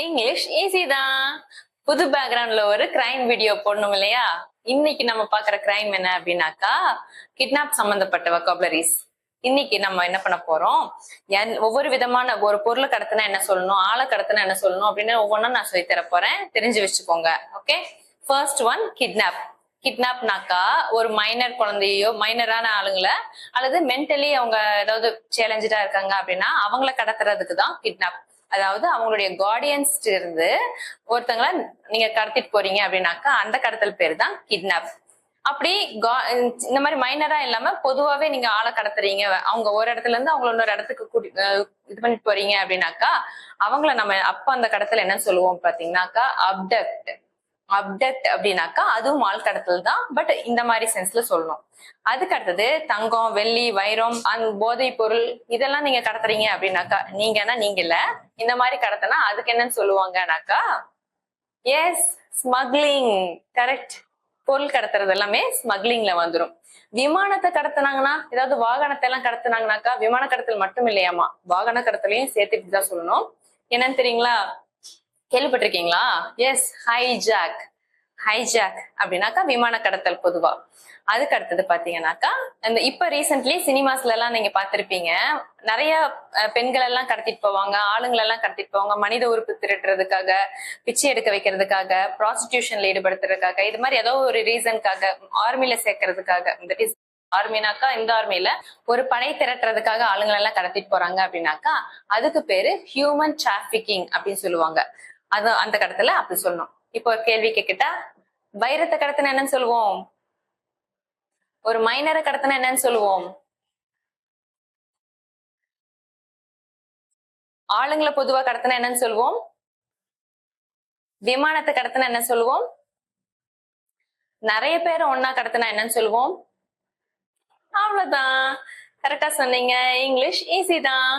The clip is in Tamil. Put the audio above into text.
இங்கிலீஷ் ஈஸி தான். புது பேக்ரவுண்ட்ல ஒரு கிரைம் வீடியோ போடணும் இல்லையா? இன்னைக்கு நம்ம பாக்குற கிரைம் என்ன அப்படின்னாக்கா கிட்னாப் சம்பந்தப்பட்ட வக்காபுலரிஸ் இன்னைக்கு நம்ம என்ன பண்ண போறோம்? என்- ஒவ்வொரு விதமான ஒரு பொருளை கடத்தினா என்ன சொல்லணும்? ஆளை கடத்தினா என்ன சொல்லணும்? அப்படின்னு ஒவ்வொன்றும் நான் சொல்லி தர போறேன். தெரிஞ்சு வச்சுக்கோங்க. ஓகே ஃபர்ஸ்ட் ஒன் கிட்னாப் கிட்னாப்னாக்கா ஒரு மைனர் குழந்தையோ மைனரான ஆளுங்களை அல்லது மென்டலி அவங்க ஏதாவது சேலஞ்சா இருக்காங்க அப்படின்னா அவங்கள கடத்துறதுக்கு தான் கிட்னாப் அதாவது அவங்களுடைய கார்டியன்ஸ் இருந்து ஒருத்தங்களை நீங்க கடத்திட்டு போறீங்க அப்படின்னாக்கா அந்த கடத்தல் பேர் தான் கிட்னாப் அப்படி கா- இந்த மாதிரி மைனரா இல்லாம பொதுவாவே நீங்க ஆளை கடத்துறீங்க. அவங்க ஒரு இடத்துல இருந்து அவங்கள இன்னொரு இடத்துக்கு கூட்டி இது பண்ணிட்டு போறீங்க அப்படின்னாக்கா அவங்கள நம்ம அப்ப அந்த கடத்தல் என்ன சொல்லுவோம் பாத்தீங்கன்னாக்கா அப்டக்ட் அப்டக்ட் அப்படின்னாக்கா அதுவும் ஆள் கடத்தல் தான் பட் இந்த மாதிரி சென்ஸ்ல சொல்லணும் அதுக்கு அடுத்தது தங்கம் வெள்ளி வைரம் அந்த போதை பொருள் இதெல்லாம் நீங்க கடத்துறீங்க அப்படின்னாக்கா நீங்கன்னா நீங்க இல்ல. இந்த மாதிரி கடத்தினா அதுக்கு என்னன்னு சொல்லுவாங்கனாக்கா எஸ் ஸ்மக்லிங் கரெக்ட் பொருள் கடத்துறது எல்லாமே ஸ்மக்லிங்ல வந்துடும் விமானத்தை கடத்துனாங்கன்னா ஏதாவது வாகனத்தை எல்லாம் கடத்தினாங்கனாக்கா விமான கடத்தல் மட்டும் இல்லையாமா? வாகன கடத்தலையும் சேர்த்துட்டு தான் சொல்லணும். என்னன்னு தெரியுங்களா? கேள்விப்பட்டிருக்கீங்களா? எஸ் ஹைஜாக் ஹைஜாக் அப்படின்னாக்கா விமான கடத்தல் பொதுவா. அதுக்கு அடுத்தது பாத்தீங்கன்னாக்கா இந்த இப்ப ரீசென்ட்லி சினிமாஸ்ல எல்லாம் நீங்க பாத்திருப்பீங்க. நிறைய பெண்கள் எல்லாம் கடத்திட்டு போவாங்க ஆளுங்களை எல்லாம் கடத்திட்டு போவாங்க மனித உறுப்பு திருடுறதுக்காக பிச்சை எடுக்க வைக்கிறதுக்காக ப்ராஸ்டிடியூஷன்ல ஈடுபடுத்துறதுக்காக இது மாதிரி ஏதோ ஒரு ரீசனுக்காக ஆர்மில சேர்க்கறதுக்காக இந்த ஆர்மினாக்கா இந்த ஆர்மியில ஒரு படை திரட்டுறதுக்காக ஆளுங்களை எல்லாம் கடத்திட்டு போறாங்க அப்படின்னாக்கா அதுக்கு பேரு ஹியூமன் டிராபிகிங் அப்படின்னு சொல்லுவாங்க. அது அந்த கடத்துல அப்படி சொல்லணும். இப்போ கேள்வி கேக்கிட்டா வைரத்தை கடத்தின என்னன்னு சொல்லுவோம். ஒரு மைனரை கடத்தின என்னன்னு சொல்லுவோம். ஆளுங்களை பொதுவா கடத்தின என்னன்னு சொல்லுவோம். விமானத்தை கடத்தின என்ன சொல்லுவோம். நிறைய பேரை ஒன்னா கடத்தினா என்னன்னு சொல்லுவோம். அவ்வளவுதான். கரெக்டா சொன்னீங்க. இங்கிலீஷ் ஈஸி தான்.